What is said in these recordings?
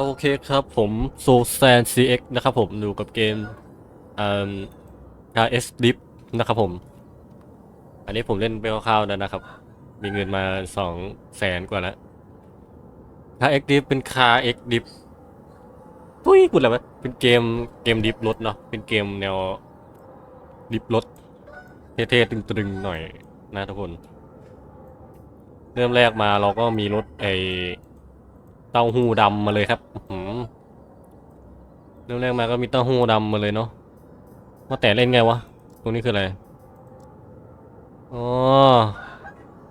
โอเคครับผมโซแซน CX นะครับผมอยู่กับเกมเอ่อ KS Dip นะครับผม อันนี้ผมเล่นไปคร่าวๆแล้วนะครับ มีเงินมาสองแสนกว่าแล้ว KX Dip เป็น KX Dip ปุ้ยพูดอะไรวะเป็นเกมเกมดิฟรถเนาะเป็นเกมแนวดิฟรถเท่ๆตึงๆหน่อยนะทุกคน เริ่มแรกมาเราก็มีรถไอ ต้าหู้ดำมาเลยครับอื้อหือเริ่มแรกมาก็มีเต้าหู้ดำมาเลยเนาะว่าแต่เล่นไงวะ ตรงนี้คืออะไร อ๋อ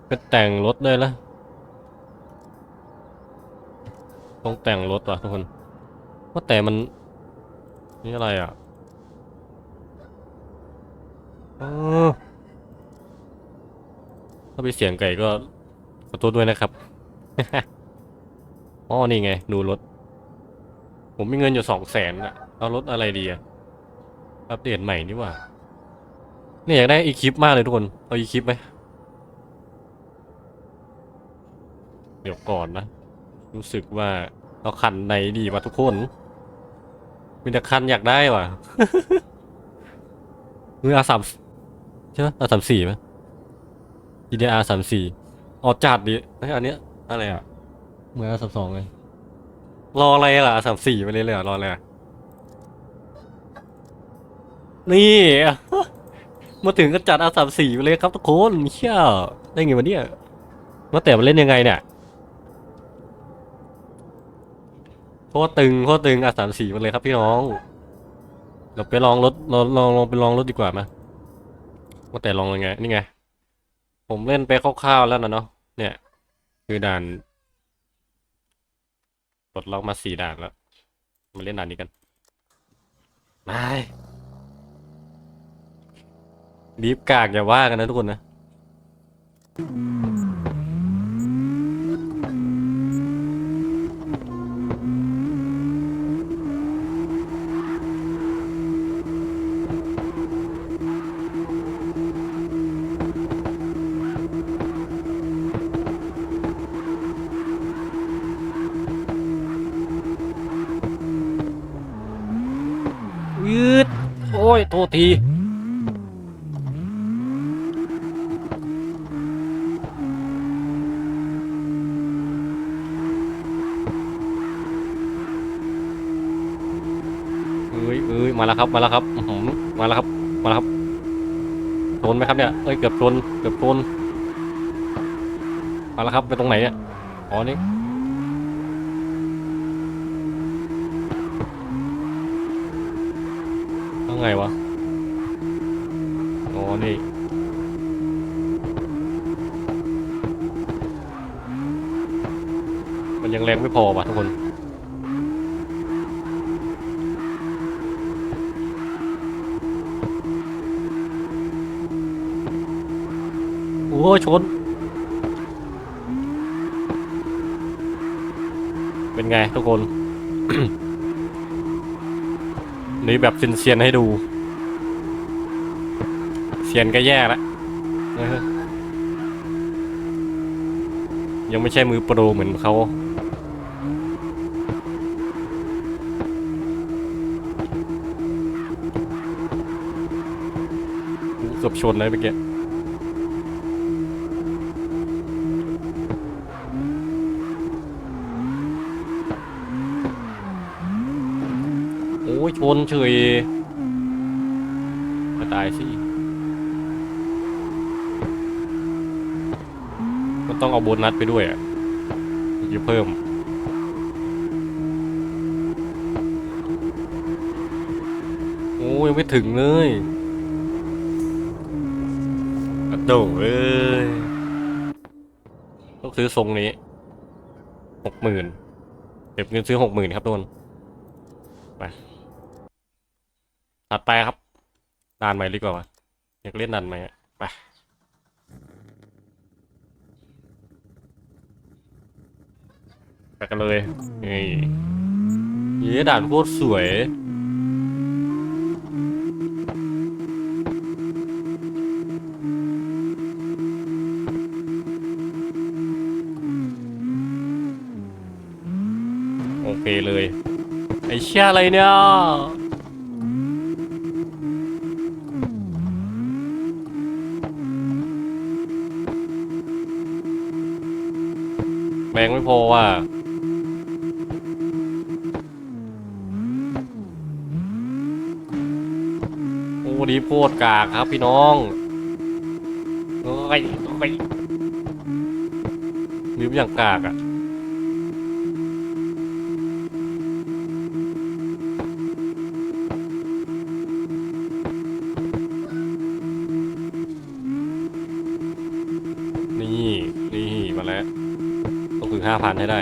ก็แต่งรถเลยละต้องแต่งรถว่ะทุกคน ว่าแต่มัน นี่อะไรอะอ๋อถ้าไปเสียงไก่ก็ขอโทษด้วยนะครับ อ๋อนี่ไง ดูรถ ผมมีเงินอยู่สองแสนอะเอารถอะไรดีอะอัปเดตใหม่นี่ว่าเนี่ยอยากได้อีคลิปมากเลยทุกคน เอาอีคลิปไหมเดี๋ยวก่อนนะ รู้สึกว่าเอาคันไหนดีวะทุกคนมีแต่คันอยากได้ว่ะมืออาสามใช่ไหมอาสามสี่ไหม GDR สามสี่ออจัดดิไอ้อันเนี้ยอะไรอะ เหมือนอาสามสองเลย รออะไรล่ะสามสี่ไปเลยเลยเหรอรออะไรอะนี่ มาถึงก็จัดอาสามสี่ไปเลยครับทุกคนเชี่ยได้ไงวะเนี่ยว่าแต่มันเล่นยังไงเนี่ยโคตรตึงโคตรตึงอาสามสี่มาเลยครับพี่น้องเราไปลองรถลองลองลองไปลองรถดีกว่าไหมว่าแต่ลองยังไงนี่ไง ผมเล่นไปคร่าวๆแล้วนะเนาะเนี่ย คือด่าน ดล็อกมาสี่ด่านแล้ว มาเล่นด่านนี้กันมาดีฟกากอย่าว่ากันนะทุกคนนะ ยืด โทษทีเอ้ยเอ้ยมาแล้วครับ มาแล้วครับมาแล้วครับ มาแล้วครับชนไหมครับเนี่ย เอ้ย เกือบชนเกือบชนมาแล้วครับ ไปตรงไหนเนี่ย อ๋อ นี่ ต้องไงวะ นี่มันยังแรงไม่พอว่ะทุกคนโอ้ชน เป็นไงทุกคน นี่แบบเซียนๆให้ดู เซียนก็แย่แล้วเออยังไม่ใช่มือโปรเหมือนเขาเกือบชนเลยเมื่อกี้โอ้ยชนเฉยมาตายสิมัน ต้องเอาโบนัสไปด้วยอะจะเพิ่ม โอ้ยงไม่ถึงเลยกระโดดเอ้ยต้องซื้อทรงนี้หกหมื่นเก็บเงินซื้อหกหมื่นครับทุกคนไปถัดไปครับด่านใหม่ดีกว่าอยากเล่นด่านใหม่ไป ไปกันเลยนี่เย้ด่านโคตรสวยโอเคเลย ไอ้เชี่ยอะไรเนี่ยแบงค์ไม่พอว่ะ โอ้ดีโพดกากครับพี่น้องเอ้ยเอ้ยลืมอย่างกากอะนี่นี่มาแล้วต้องถึงห้าพันให้ได้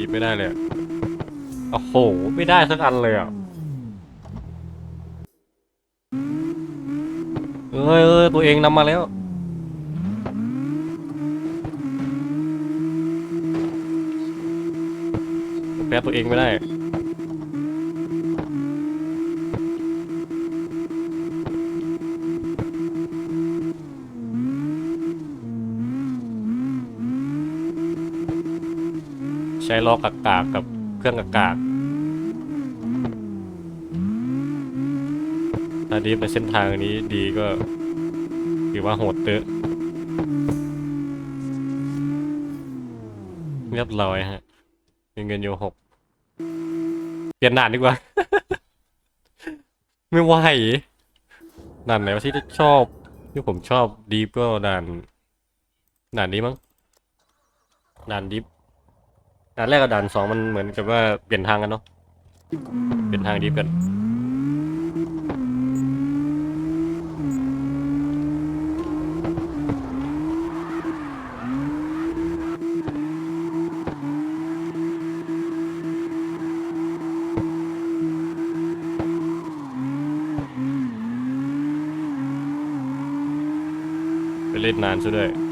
ี้ไม่ได้เลย โอ้โห ไม่ได้สักอันเลยอะเอ้ยเอ้ยตัวเองนำมาแล้วแพ้ตัวเองไม่ได้ ล้อกากากๆกับเครื่องกากากถ้าดีฟในเส้นทางนี้ดีก็ถือว่าโหดเตอะเรียบร้อยฮะ มีเงินอยู่หกเปลี่ยนด่านดีกว่า ไม่ไหวด่านไหนวะที่ชอบ ที่ผมชอบดีฟก็ด่านด่านนี้มั้งด่านดีฟ ด่านแรกกับด่านสองมันเหมือนกับว่าเปลี่ยนทางกันเนาะเปลี่ยนทางดีฟกันไปเล่นนานซะด้วย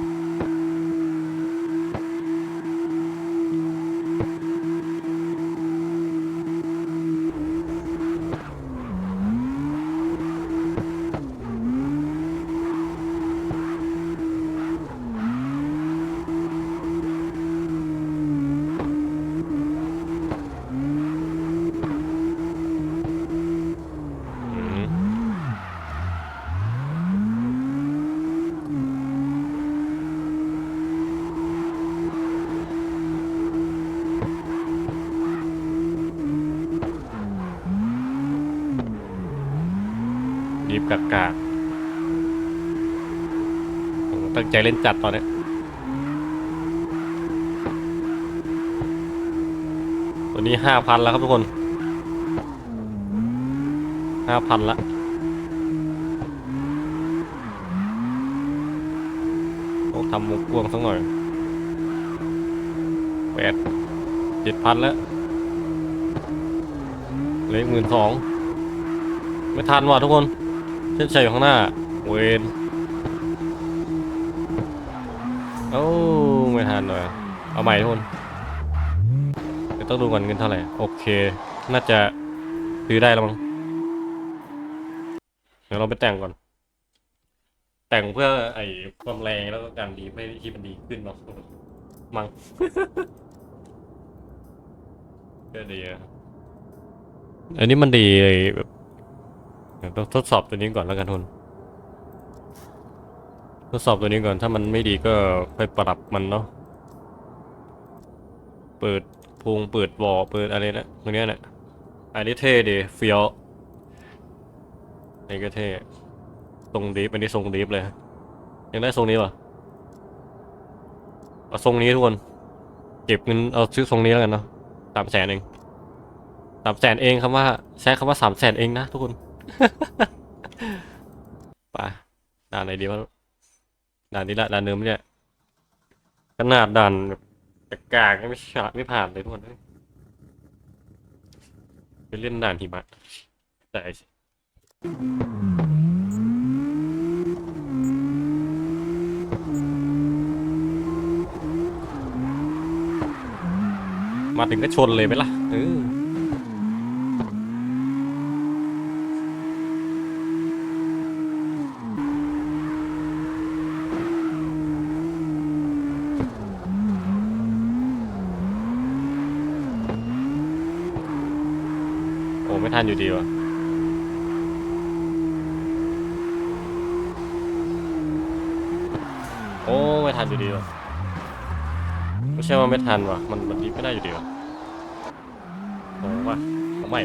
รีบกากาตั้งใจเล่นจัดตอนนี้ตัวนี้ห้าพันแล้วครับทุกคนห้าพันละต้องทำมุกกวงสักหน่อยแปดเจ็ดพันแล้วเลขหมื่นสองไม่ทันว่ะทุกคน เส้นชัยอยู่ข้างหน้า เวนโอ้ไม่ทันเลยเอาใหม่ทุกคนเดี๋ยวต้องดูก่อนเงินเท่าไหร่ โอเค น่าจะซื้อได้แล้วมั้ง เดี๋ยวเราไปแต่งก่อน แต่งเพื่อไอ้ความแรงแล้วก็การดีไม่ที่มันดีขึ้นเนาะมั้งก็ดีอะอันนี้มันดีแบบ เดี๋ยวต้องทดสอบตัวนี้ก่อนแล้วกันทุนทดสอบตัวนี้ก่อนถ้ามันไม่ดีก็ค่อยปรับมันเนาะเปิดพุงเปิดบ่อเปิดอะไรนะตรงเนี้ยเนี่ยอันนี้เท่ดีเฟียวนี่ก็เท่ทรงดีฟอันนี้ทรงดีฟเลยยังได้ทรงนี้ป่ะเอาทรงนี้ทุกคนเก็บเงินเอาซื้อทรงนี้แล้วกันเนาะสามแสนเองสามแสนเองคำว่าใช้คำว่าสามแสนเองนะทุกคน ไปด่านไหนดีวะด่านนี้ละด่านเดิมเนี่ยขนาดด่านแบบกากๆไม่ฉาไม่ผ่านเลยทุกคนไปเล่นด่านหิมะแต่มาถึงก็ชนเลยไหมล่ะเออ ทัน อยู่ดีวะโอ้ไม่ทันอยู่ดีวะไม่ใช่ว่าไม่ทันวะมันมันรีไม่ได้อยู่ดีวะโอ้ว่ะผมไม่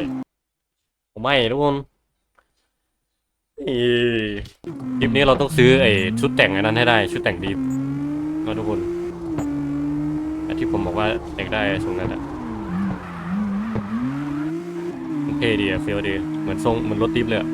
ผมไม่ทุกคนอีคลิปนี้เราต้องซื้อไอ้ชุดแต่งอันนั้นให้ได้ ชุดแต่งดีฟนะทุกคนที่ผมบอกว่าแต่งได้ทรงนั้นอะ เท่ดีอะเฟีลดี เหมือนทรงเหมือนรถดิฟเลยอะ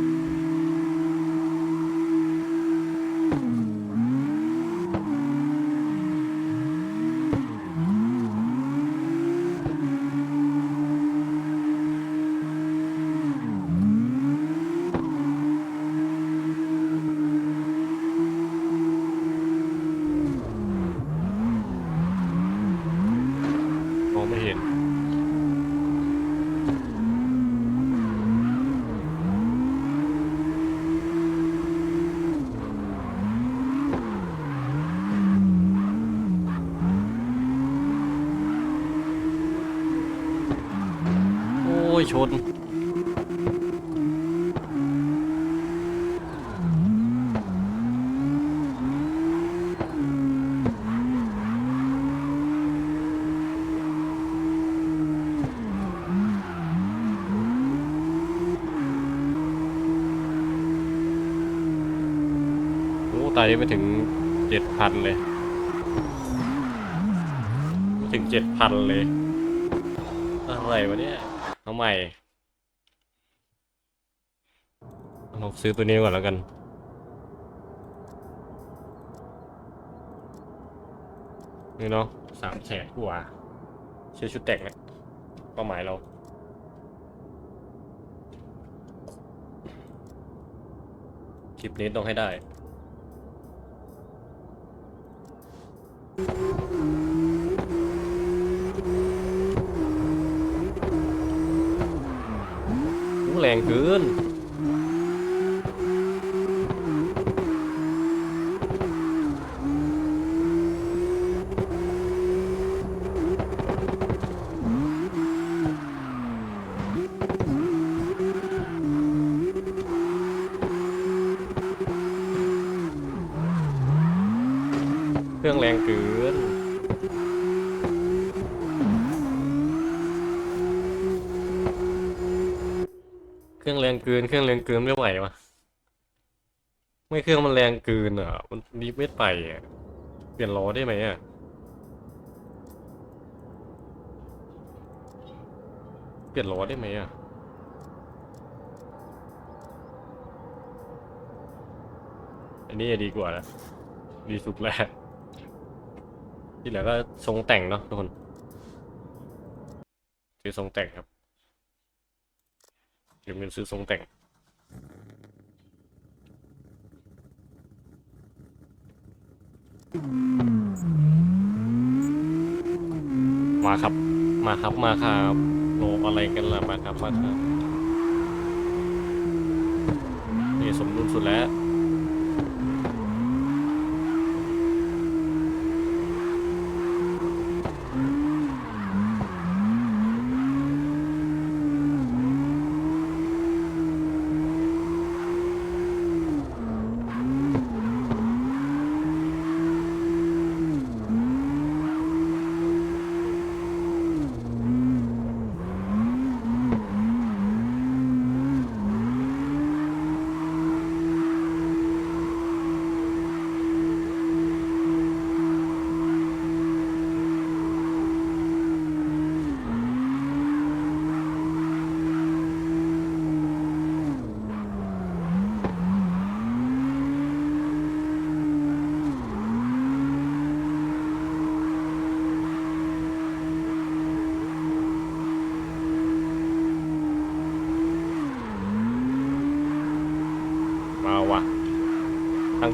ชน โอ้ตายไม่ถึงเจ็ดพันเลย ถึงเจ็ดพันเลย อะไรวะเนี่ย ใหม่ลองซื้อตัวนี้ก่อนแล้วกัน นี่เนาะสามแสนกว่าเชื่อชุดแต่งอะเป้าหมายเราคลิปนี้ต้องให้ได้ แรงเกิน เครื่องแรงเกิน เครื่องเกินเครื่องแรงเกินไม่ไหววะไม่เครื่องมันแรงเกินอะ มันดีไม่ไปอะเปลี่ยนล้อได้ไหมอะเปลี่ยนล้อได้ไหมอะอันนี้ดีกว่านะดีสุดแล้ว ที่เหลือก็ทรงแต่งเนาะทุกคนซื้อทรงแต่งครับ ก็บเงินซื้อทรงแต่ง มาครับ มาครับ มาครับโลอะไรกันล่ะ มาครับ มาครับ นี่สมดุลสุดแล้ว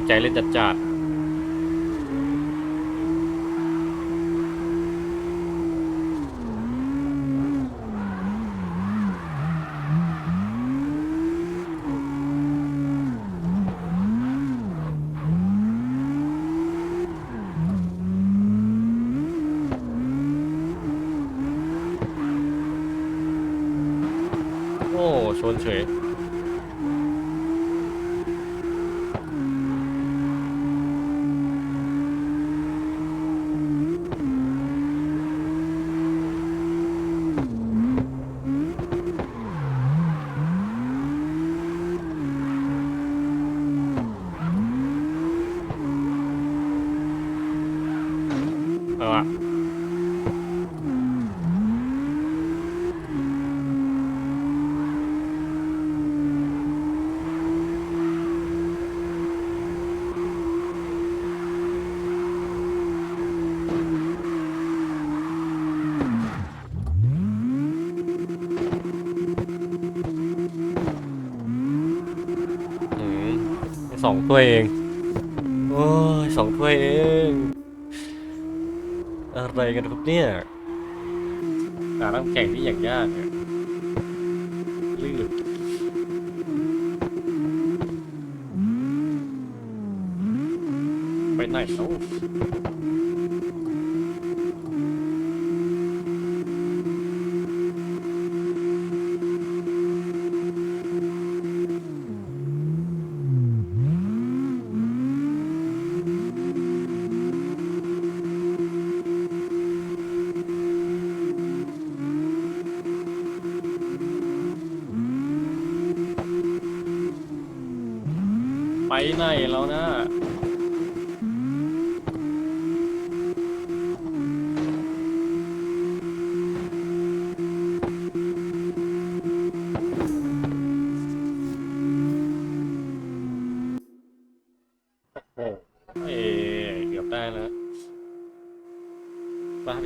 ใจเล่นจัดจัดโอ้ชนเฉย องถ้วยเอง โอ้ยสองถ้วยเอง อะไรกันครับเนี่ยหาน้ำแข็งที่อย่างยากเนี่ยลื่นไปไหนเขา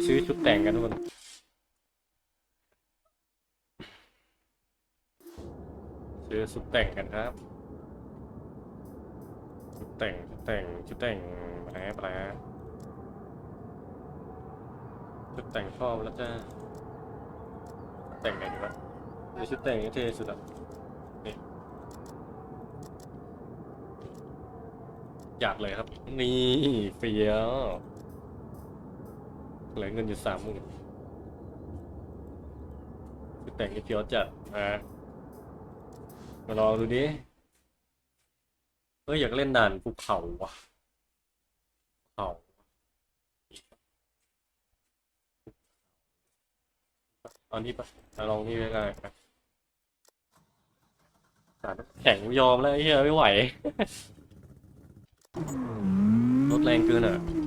ซื้อชุดแต่งกันทุกคนซื้อชุดแต่งกันครับ ชุดแต่งชุดแต่งชุดแต่งแปลแปลชุดแต่งชอบแล้วจ้าแต่งไงดีวะเดี๋ยวชุดแต่งนี่เท่สุดอะนี่อยากเลยครับ นี่เฟี้ยว เหลือเงินอยู่สามหมื่นชุดแต่งนี่เฟี้ยวจัดอะมาลองดูดิเอ้ยอยากเล่นด่านภูเขาว่ะเขาอานี่ปะเอาลองนี่ไปกันนะด่านน้ำแข็งยอมแล้วเหี้ยไม่ไหว รถแรงเกินอะ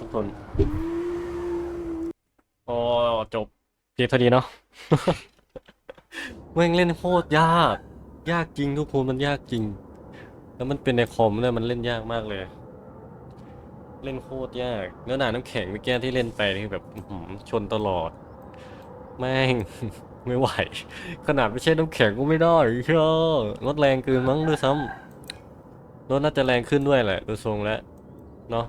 ทุกคน โอ้จบเพียงเท่านี้เนาะ แม่งเล่นโคตรยาก ยากจริงทุกคนมันยากจริง แล้วมันเป็นในคอมเนี่ยมันเล่นยากมากเลย เล่นโคตรยากแล้วหนาน้ำแข็งเมื่อกี้ที่เล่นไปนี่คือแบบอื้อหือชนตลอด แม่งไม่ไหว ขนาดไม่ใช่น้ำแข็งก็ไม่ได้เชื่อรถแรงเกินมั้งด้วยซ้ำรถน่าจะแรงขึ้นด้วยแหละดูทรงแล้วเนาะ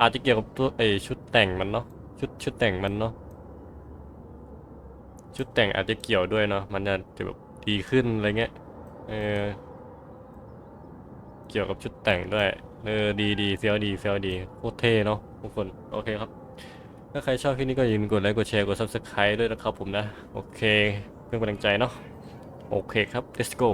อาจจะเกี่ยวกับตัวไอชุดแต่งมันเนาะชุดชุดแต่งมันเนาะชุดแต่งอาจจะเกี่ยวด้วยเนาะมันจะจะแบบดีขึ้นอะไรเงี้ยเออเกี่ยวกับชุดแต่งด้วยเออดีดีเฟี้ยวดีเฟี้ยวดีโคตรเท่เนาะทุกคนโอเคครับ ถ้าใครชอบคลิปนี้ก็อย่าลืมกดไลค์กดแชร์กด subscribe ด้วยนะครับผมนะ โอเค เพื่อเป็นกำลังใจเนาะโอเคครับ let's go